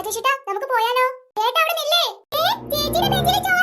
രാജേഷ് നമുക്ക് പോയാലോ? ചേട്ടാ അവിടെ നില്ലേ. ചേച്ചിയുടെ ബെഞ്ചിലെ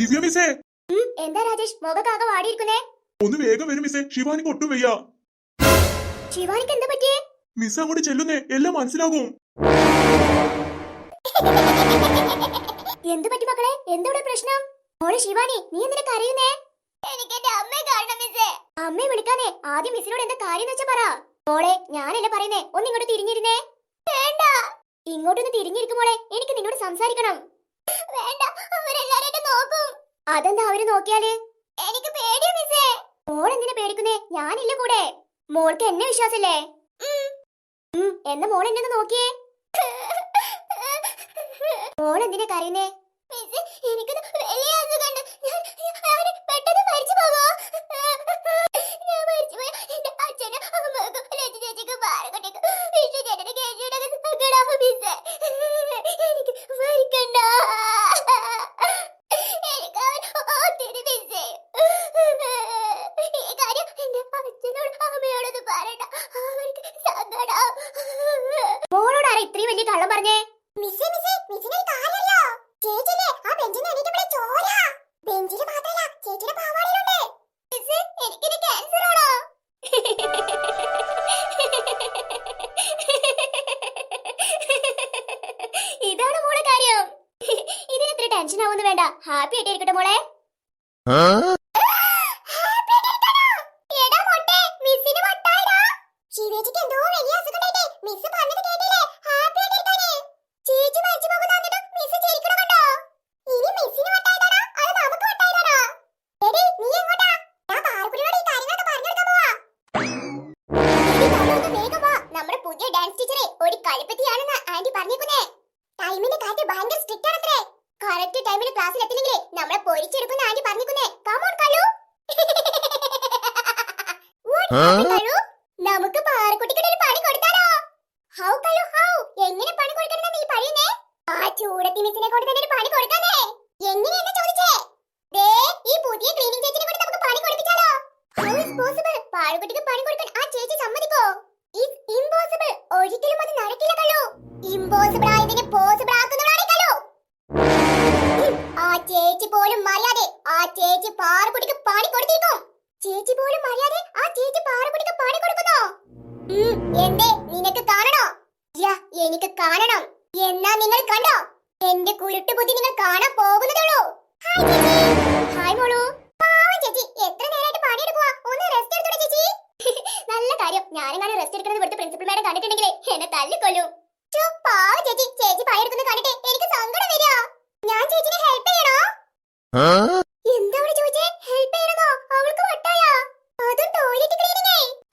ദിവ്യ മിസ്സേ. എന്താ രാജേഷ് മുഖക്കാകെ വാടിയിരിക്കുന്നേ? ഒന്ന് വേഗം വരും മിസ്സേ ശിവാനിക്ക് ഒട്ടും വയ്യ. ശിവാനിക്ക് എന്താ പറ്റിയേ? മിസ് അങ്ങോട്ട് ചെല്ലുന്നേ എല്ലാം മനസ്സിലാകും. എന്ത് പറ്റി മക്കളെ? എന്തോടെ പ്രശ്നം? മോളെ ശിവാനി നീ എന്തിനാ കരയുന്നേ? എനിക്ക് എന്റെ അമ്മയെ കാണണം മിസ്സേ. അമ്മയെ വിളിക്കാനേ ആദ്യം മിസ്സിനോട് എന്താ കാര്യം എന്ന് വെച്ചാ പറ. മോളെ ഞാനല്ലേ പറയുന്നേ ഒന്ന് ഇങ്ങോട്ട് തിരിഞ്ഞിരുന്നേ. വേണ്ട. ഇങ്ങോട്ടൊന്ന് തിരിഞ്ഞിരിക്കും മോളെ എനിക്ക് നിന്നോട് സംസാരിക്കണം. അതെന്താ അവർ നോക്കിയാൽ? എനിക്ക് പേടിയാ മിസ്സേ. മോൾ എന്തിനാ പേടിക്കുന്നേ? ഞാനില്ല കൂടെ. മോൾക്ക് എന്നെ വിശ്വാസല്ലേ? എന്നാ മോൾ എന്നെ നോക്കിയേ. മോൾ എന്തിനാ കരയുന്നേ?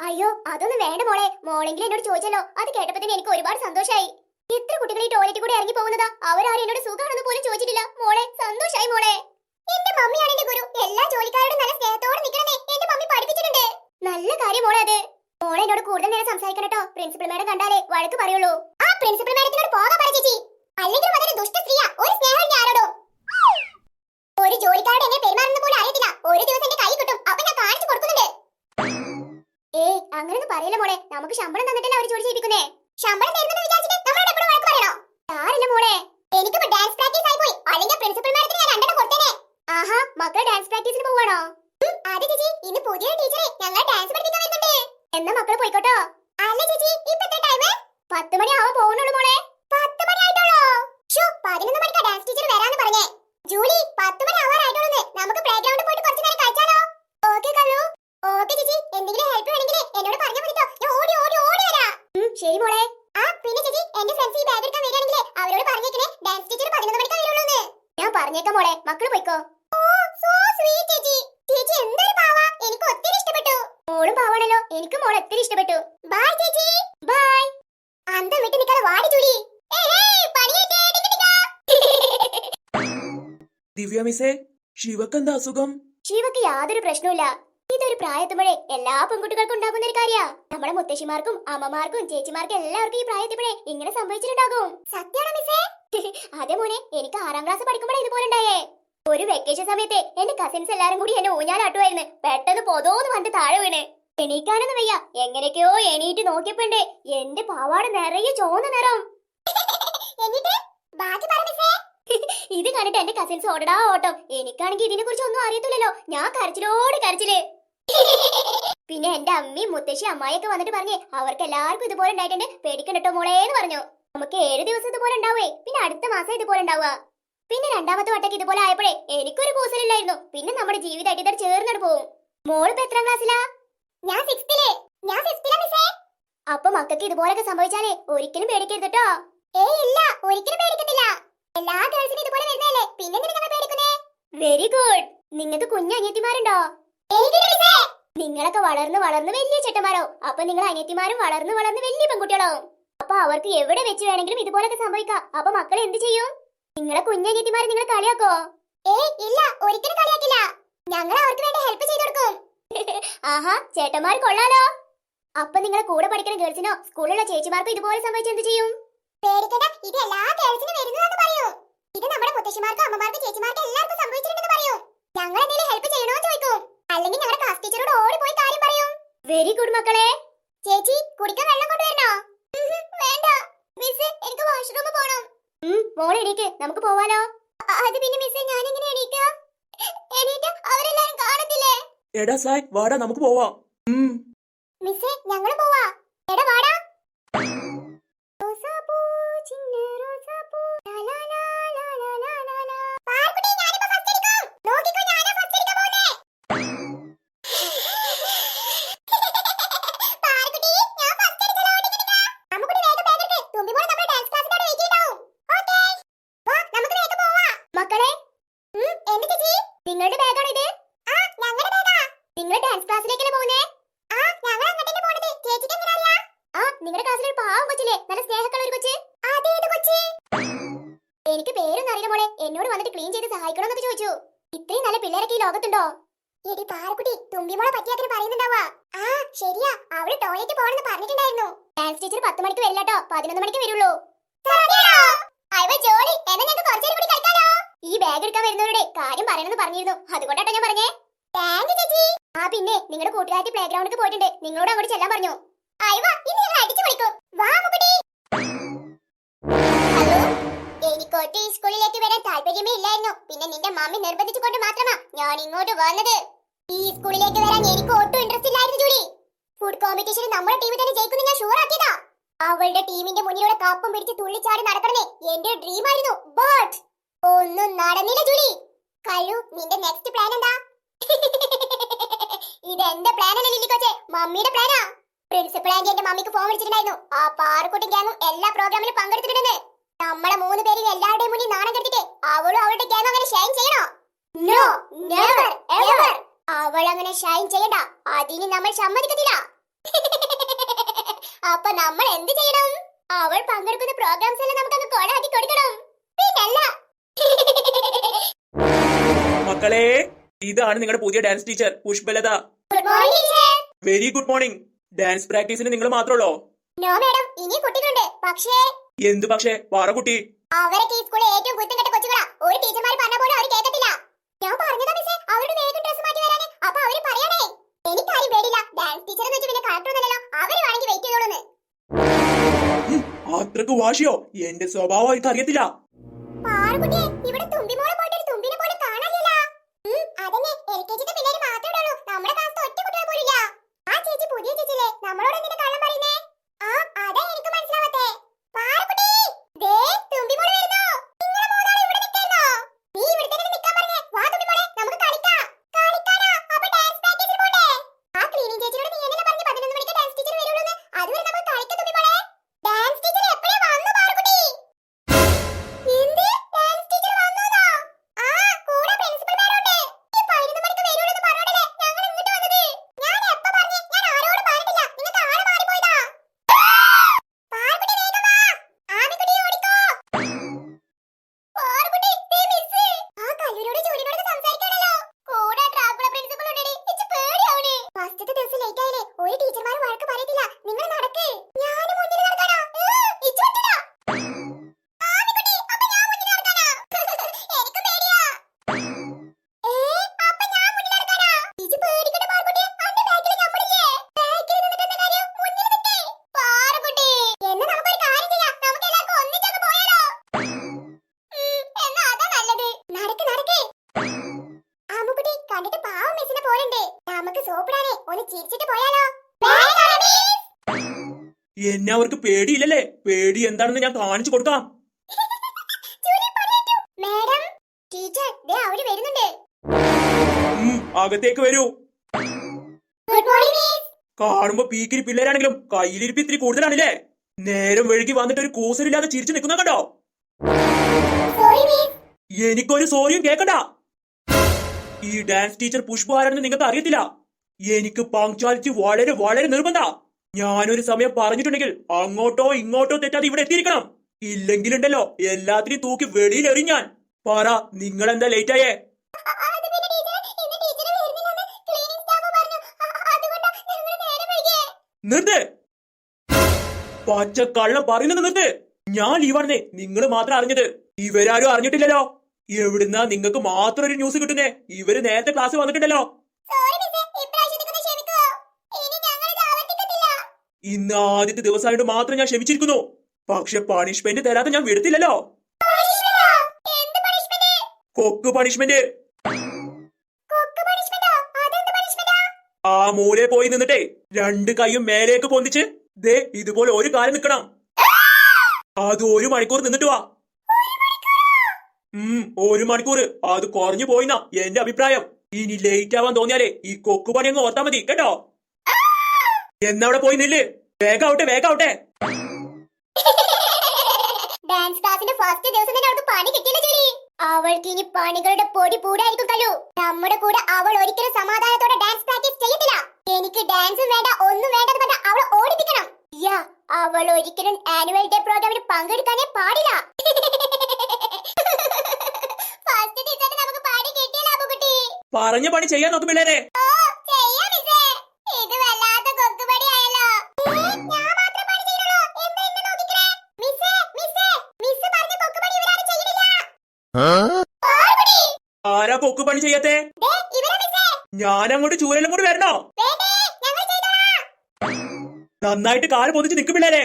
അയ്യോ അതൊന്നും വേണ്ട മോളെ. മോളെങ്കിലും എന്നോട് ചോദിച്ചല്ലോ. അത് കേട്ടപ്പോ തന്നെ എനിക്ക് ഒരുപാട് സന്തോഷമായി എത്ര കുട്ടികൾ ഈ ടോയ്ലറ്റ് കൂടെ ഇറങ്ങി പോകുന്നതാ? അവരാരും എന്നോട് സുഖമാണെന്ന് പോലും ചോദിച്ചിട്ടില്ല. മോളെ സന്തോഷായി മോളെ. എന്റെ മമ്മിയാണ് എന്റെ ഗുരു. എല്ലാ ജോലിക്കാരോടും നല്ല സ്നേഹത്തോടെ നിൽക്കണമേ എന്റെ മമ്മി പഠിപ്പിച്ചിട്ടുണ്ട്. നല്ല കാര്യം മോളെ അത്. മോളെ എന്നോട് കൂടുതൽ നേരം സംസാരിക്കണം കേട്ടോ. പ്രിൻസിപ്പൽ മാഡം കണ്ടാലേ വഴക്ക് പറയുള്ളൂ. ആ പ്രിൻസിപ്പൽ മാഡം പോയിക്കോട്ടോ. അല്ല ചേച്ചി ഇപ്പത്തെ ടൈം പത്ത് മണി ആവാൻ പോകുന്നുള്ളൂ എനിക്ക് മോൾ ഒത്തിരി ഇഷ്ടപ്പെട്ടു. ബൈ ചേച്ചി. ബൈ അന്തം വിട്ട് നിൽക്കാതെ വാടി ജൂലി ദിവ്യ മിസ്സേ ശിവക്ക് എന്താ അസുഖം? ശിവക്ക് യാതൊരു പ്രശ്നവുമില്ല. ഇതൊരു പ്രായത്തുമ്പോഴേ എല്ലാ പെൺകുട്ടികൾക്കും ഉണ്ടാകുന്ന ഒരു കാര്യാ. നമ്മുടെ മുത്തശ്ശിമാർക്കും അമ്മമാർക്കും ചേച്ചിമാർക്കും എല്ലാവർക്കും ഈ പ്രായത്തിപ്പോഴേ ഇങ്ങനെ സംഭവിച്ചിട്ടുണ്ടാകും. സത്യമാണോ മിസ്സേ? അതെ മോനെ എനിക്ക് ആറാം ക്ലാസ് പഠിക്കുമ്പോഴേ ഇതുപോലെ ഉണ്ടായേ ഒരു വെക്കേഷൻ സമയത്തെ എന്റെ കസിൻസ് എല്ലാരും കൂടി എന്നെ ഊഞ്ഞാലാട്ടുമായിരുന്നു. പെട്ടെന്ന് പൊതോന്ന് വന്ന് താഴെ വീണ്. എണീക്കാനൊന്നും വയ്യ. എങ്ങനെയൊക്കെയോ എണീറ്റ് നോക്കിയപ്പോണ്ടേ എന്റെ പാവാട് നിറയെ ചോന്ന നിറം. ഇത് കണ്ടിട്ട് എന്റെ കസിൻസ് ഓടടാ ഓട്ടം. എനിക്കാണെങ്കിൽ ഇതിനെ കുറിച്ച് ഒന്നും അറിയത്തില്ലല്ലോ. ഞാൻ കരച്ചിലോട് കരച്ചിൽ. പിന്നെ എന്റെ അമ്മയും മുത്തശ്ശി അമ്മായിയൊക്കെ വന്നിട്ട് പറഞ്ഞേ അവർക്ക് എല്ലാവർക്കും ഇതുപോലെ ഉണ്ടായിട്ടുണ്ട്. പേടിക്കണ്ടോ മോളെ മോളേന്ന് പറഞ്ഞു. നമുക്ക് ഏഴ് ദിവസം ഇതുപോലെ ഉണ്ടാവേ. പിന്നെ അടുത്ത മാസം ഇതുപോലെ ഉണ്ടാവുക. പിന്നെ രണ്ടാമത്തെ വട്ടക്ക് ഇതുപോലെ ആയപ്പോഴേ എനിക്കൊരു കൂസലില്ലായിരുന്നു പിന്നെ നമ്മുടെ ജീവിതമായിട്ട് ഇതൊരു ചേർന്നിട്ട് പോകും. മോളിപ്പോ എത്രാം ക്ലാസ്സിലാ ഞാൻ സിക്സ്ത്തിൽ ഞാൻ ഫിഫ്ത്തിലാ മിസ്സേ അപ്പൊ മക്കൾക്ക് ഇതുപോലൊക്കെ സംഭവിച്ചാലേ ഒരിക്കലും പേടിക്കരുത് കേട്ടോ ഏയ് ഇല്ല ഒരിക്കലും പേടിക്കത്തില്ല. എല്ലാ ഗേൾസിനും ഇതുപോലെ വരുന്നല്ലേ പിന്നെ നിങ്ങൾ പേടിക്കുന്നേ? വെരി ഗുഡ് നിങ്ങൾക്ക് കുഞ്ഞു അനിയത്തിമാരുണ്ടോ? നിങ്ങളൊക്കെ വളർന്ന് വളർന്ന് വലിയ ചേട്ടന്മാരോ? അപ്പൊ നിങ്ങൾ അനിയത്തിമാരും വളർന്ന് വളർന്ന് വലിയ പെൺകുട്ടികളോ? അപ്പൊ അവർക്ക് എവിടെ വെച്ച് വേണമെങ്കിലും ഇതുപോലൊക്കെ സംഭവിക്കാം. അപ്പൊ മക്കൾ എന്ത് ചെയ്യും? നിങ്ങളെ കുഞ്ഞു അനിയത്തിമാരെ നിങ്ങൾ കളിയാക്കോ? ഏയ് ഇല്ല ഒരിക്കലും കളിയാക്കില്ല. ഞങ്ങൾ അവർക്ക് വേണ്ടി ഹെൽപ്പ് ചെയ്തു കൊടുക്കും. ആഹാ ചേട്ടന്മാർ കൊള്ളാലോ. അപ്പൊ നിങ്ങളെ കൂടെ പഠിക്കുന്ന ഗേൾസിനോ സ്കൂളിലുള്ള ചേച്ചിമാർക്കും ഇതുപോലെ സംഭവിച്ച എന്ത് ചെയ്യും? പേടിക്കണ്ട ഇത് എല്ലാ ഗേൾസിനും വരുന്നതാന്ന് പറയൂ. ഇത് നമ്മുടെ മുത്തശ്ശിമാർക്കും അമ്മമാർക്കും ചേച്ചിമാർക്കും എല്ലാവർക്കും സംഭവിച്ചിട്ടുണ്ടെന്ന് പറയൂ ഞങ്ങൾ എന്തെങ്കിലും ഹെൽപ്പ് ചെയ്യണോ ചോദിക്കും അല്ലെങ്കിൽ ഞങ്ങളുടെ ക്ലാസ് ടീച്ചറോട് ഓടിപ്പോയി കാര്യം പറയും വെരി ഗുഡ് മക്കളെ ചേച്ചി കുടിക്കാൻ വെള്ളം കൊണ്ടുവരണോ ഉഹും, വേണ്ട മിസ് എനിക്ക് വാഷ്റൂമിൽ പോണം മോൾ എണീക്ക് നമുക്ക് പോവാലോ അ- അത് പിന്നെ മിസ് ഞാൻ എങ്ങനെ എണീക്ക എണീറ്റ് അവരെല്ലാരും കാണത്തില്ലേ എടാ സായ് വാടാ നമുക്ക് പോവാ. ഉം, മിസ്സേ ഞങ്ങൾ പോവാ. നിങ്ങളുടെ ക്ലാസ്സിലെ ഒരു പാവം കൊച്ചില്ലേ? നല്ല സ്നേഹക്കുള്ള ഒരു കൊച്ച്. അതേത് കൊച്ച്. എനിക്ക് പേരൊന്നും അറിയില്ല മോളെ. എന്നോട് വന്നിട്ട് ക്ലീൻ ചെയ്ത് സഹായിക്കണമെന്നൊക്കെ ചോദിച്ചു. ഇത്രയും നല്ല പിള്ളേരൊക്കെ ഈ ലോകത്തുണ്ടോ? എടി പാറക്കുട്ടി തുമ്പിമോളെ പറ്റിയാക്കിന് പറയുന്നുണ്ടാവാ ആ ശരിയാ. അവൾ ടോയ്ലറ്റ് പോകണമെന്ന് പറഞ്ഞിട്ടുണ്ടായിരുന്നു. ഡാൻസ് ടീച്ചർ പത്ത് മണിക്ക് വരില്ല കേട്ടോ പതിനൊന്ന് മണിക്ക് വരുള്ളൂ. ജോളി എന്നാ ഞങ്ങൾക്ക് കുറച്ചേരം കൂടി കളിക്കാലോ. ഈ ബാഗ് എടുക്കാൻ വരുന്നവരുടെ കാര്യം പറയണമെന്ന് പറഞ്ഞിരുന്നു. അതുകൊണ്ടാട്ടോ ഞാൻ പറഞ്ഞേ. താങ്ക് ചേച്ചി. ആ പിന്നെ നിങ്ങളുടെ കൂട്ടുകാരി പ്ലേ ഗ്രൗണ്ടിൽ പോയിട്ടുണ്ട്. നിങ്ങളോട് അങ്ങോട്ട് ചെല്ലാൻ പറഞ്ഞു. അയവാ അടിച്ചു വിളിക്കും വാ മുക്കുട്ടി ഹലോ? എനിക്കോട്ട് സ്കൂളിലേക്ക് വരാൻ താല്പര്യമേ ഇല്ലായിരുന്നു. പിന്നെ നിന്റെ മമ്മി നിർബന്ധിച്ചുകൊണ്ട് മാത്രമാ ഞാൻ ഇങ്ങോട്ട് വന്നത്. ഈ സ്കൂളിലേക്ക് വരാൻ എനിക്ക് ഒട്ടും ഇൻട്രസ്റ്റ് ഇല്ലായിരുന്നു ജൂലി. ഫുഡ് കോമ്പറ്റീഷനിൽ നമ്മുടെ ടീമിൽ തന്നെ ജയിക്കുന്നു ഞാൻ ഷുവർ ആക്കിയതാ. അവളുടെ ടീമിന്റെ മുന്നിലൂടെ കപ്പും പിടിച്ച് തുള്ളിച്ചാടി നടക്കണേ എന്റെ ഡ്രീം ആയിരുന്നു. ബട്ട് ഒന്നും നടന്നില്ല ജൂലി. കഴിവ് നിന്റെ നെക്സ്റ്റ് പ്ലാൻ എന്താ? ഇത് എന്റെ പ്ലാനല്ല ലില്ലി കൊച്ചെ? മമ്മിയുടെ പ്ലാനാ പ്രിൻസിപ്പൽ ആന്റി എന്റെ മമ്മിക്ക് ഫോൺ വിളിച്ചിട്ടുണ്ടായിരുന്നു. ആ പാറക്കുട്ടി ഗ്യാങ്ങും എല്ലാ പ്രോഗ്രാമിലും പങ്കെടുത്തിട്ടുണ്ടെന്ന്. നമ്മളെ മൂന്ന് പേരും എല്ലാവരുടെയും മുന്നിൽ നാണം കെടുത്തിട്ട് അവളും അവളുടെ ഗ്യാങ് അങ്ങനെ ഷൈൻ ചെയ്യണോ? നോ നെവർ എവർ അവൾ അങ്ങനെ ഷൈൻ ചെയ്യണ്ട. അതിന് നമ്മൾ സമ്മതിക്കത്തില്ല. അപ്പൊ നമ്മൾ എന്ത് ചെയ്യണം? അവൾ പങ്കെടുക്കുന്ന പ്രോഗ്രാംസ് എല്ലാം നമുക്ക് അങ്ങ് കൊടാക്കി കൊടുക്കണം. പിന്നല്ല. മക്കളെ ഇതാണ് നിങ്ങളുടെ പുതിയ dance teacher Pushpalatha. Good morning very good morning dance പ്രാക്ടീസിന് നിങ്ങൾ മാത്രമല്ലോ നോ മാഡം ഇനി കുട്ടികളുണ്ട്. പക്ഷേ എന്തു പക്ഷേ? പാറക്കുട്ടി അവരൊക്കെ ഈ ഏറ്റവും കുറ്റം കെട്ട കൊച്ചുകളാ ഒരു ടീച്ചർമാർ പറഞ്ഞ പോലും അവർ കേൾക്കത്തില്ല ഞാൻ പറഞ്ഞതാ മിസ്സേ അവരുടെ വേഗം ഡ്രസ് മാറ്റി വരാന്. അപ്പൊ അവർ പറയണേ എനിക്കാരും പേടില്ല ഡാൻസ് ടീച്ചർ എന്ന് വെച്ച് പിന്നെ കളക്ടർ ഒന്നല്ലോ അവർ വേണമെങ്കിൽ വെയിറ്റ് ചെയ്തോളൂന്ന്. അത്രയ്ക്ക് വാശിയോ? എന്റെ സ്വഭാവം അവർക്ക് അറിയത്തില്ല. പാറുകുട്ടിയെ ഇവിടെ തുമ്പിമോളെ നടക്ക്, നടക്ക്. ആമുക്കുട്ടി കണ്ടിട്ട് പാവം മിസ്സിനെ പോലുണ്ട്. നമുക്ക് സോപ്പിടാനേ ഒന്ന് ചിരിച്ചിട്ട് പോയാലോ? എന്നെ അവർക്ക് പേടിയില്ലല്ലേ? പേടി എന്താണെന്ന് ഞാൻ കാണിച്ചു കൊടുക്കാം. മാഡം ടീച്ചർ ദേ അവർ വരുന്നുണ്ട്. അകത്തേക്ക് വരൂ. കാണുമ്പോ പീക്കിരി പിള്ളേരാണെങ്കിലും കയ്യിലിരിപ്പ് ഇത്തിരി കൂടുതലാണല്ലേ? നേരം വഴുകി വന്നിട്ട് ഒരു കൂസരില്ലാതെ ചിരിച്ചു നിൽക്കുന്ന കണ്ടോ? എനിക്കൊരു സോറിയും കേക്കണ്ട. ഈ ഡാൻസ് ടീച്ചർ പുഷ്പ ആരാണെന്ന് നിങ്ങൾക്ക് അറിയത്തില്ല. എനിക്ക് പങ്ക്ച്വാലിറ്റി വളരെ വളരെ നിർബന്ധ. ഞാനൊരു സമയം പറഞ്ഞിട്ടുണ്ടെങ്കിൽ അങ്ങോട്ടോ ഇങ്ങോട്ടോ തെറ്റാതെ ഇവിടെ എത്തിയിരിക്കണം. ഇല്ലെങ്കിലുണ്ടല്ലോ എല്ലാത്തിനും തൂക്കി വെളിയിൽ എറിഞ്ഞാൻ പറ നിങ്ങൾ എന്താ ലേറ്റ് ആയേ? നിർത്ത്. പച്ച കള്ളം പറയുന്നത് നിർത്ത്. ഞാൻ ലീവാണെന്നേ നിങ്ങൾ മാത്രം അറിഞ്ഞത്. ഇവരാരും അറിഞ്ഞിട്ടില്ലല്ലോ. എവിടുന്നാ നിങ്ങൾക്ക് മാത്രം ഒരു ന്യൂസ് കിട്ടുന്നേ? ഇവർ നേരത്തെ ക്ലാസ് വന്നിട്ടുണ്ടല്ലോ. ഇന്ന് ആദ്യത്തെ ദിവസമായിട്ട് മാത്രം ഞാൻ ക്ഷമിച്ചിരിക്കുന്നു. പക്ഷെ പണിഷ്മെന്റ് തരാതെ ഞാൻ വിടത്തില്ലല്ലോ. കൊക്ക് പണിഷ്മെന്റ് ആ? മൂലെ പോയി നിന്നിട്ടേ രണ്ട് കൈയും മേലേക്ക് പൊന്തിച്ച് ദേ ഇതുപോലെ ഒരു കാലം നിൽക്കണം. അത് ഒരു മണിക്കൂർ നിന്നിട്ട് വാ. ഉം ഒരു മണിക്കൂർ. അത് കുറഞ്ഞു പോയിന്നാ എന്റെ അഭിപ്രായം. ഇനി ലേറ്റ് ആവാൻ തോന്നിയാലേ ഈ കൊക്കു പണി അങ്ങ് ഓർത്താ മതി കേട്ടോ? എന്നവിടെ പോയി നില്ല്? ക്ലാസിന്റെ ഫസ്റ്റ് ദിവസം തന്നെ അവൾക്ക് ഇനി പണികളുടെ പൊടി പൂടായിരിക്കും നമ്മുടെ കൂടെ അവൾ ഒരിക്കലും സമാധാനത്തോടെ ഡാൻസ് പ്രാക്ടീസ് ചെയ്യത്തില്ല എനിക്ക് ഡാൻസും വേണ്ട ഒന്നും വേണ്ടെന്ന് പറഞ്ഞ അവൾ ഓടിപ്പിക്കണം. അവൾ ഒരിക്കലും ആനുവൽ ഡേ പ്രോഗ്രാമിന് പങ്കെടുക്കാനേ പാടില്ല ഫസ്റ്റ് ദിവസം നമുക്ക് പണി കിട്ടിയില്ല അബുകുട്ടി പറഞ്ഞ പണി ചെയ്യാൻ നോക്കും പിള്ളേരെ ഓ ചെയ്യാം മിസ്സേ ഇത് വല്ലാത്ത കൊക്കുപടിയായല്ലോ ഞാൻ മാത്രം പണി ചെയ്യുന്നുള്ളൂ എന്താ എന്നെ നോക്കിക്കണേ മിസ്സേ മിസ്സേ മിസ്സ് പറഞ്ഞ പണി ചെയ്യാൻ ചെയ്യണില്ല പിള്ളേരെ. ആരാ കൊക്ക് പണി ചെയ്യത്തെ? ദേ ചൂരലും മിസ്സേ. ഞാൻ അങ്ങോട്ട് ചൂരെല്ലാം കൂടി വരണോ? വേണ്ടേ ഞങ്ങൾ ചെയ്തോളാം. നന്നായിട്ട് കാൽ പൊതിച്ച് നിൽക്കും പിള്ളേരെ.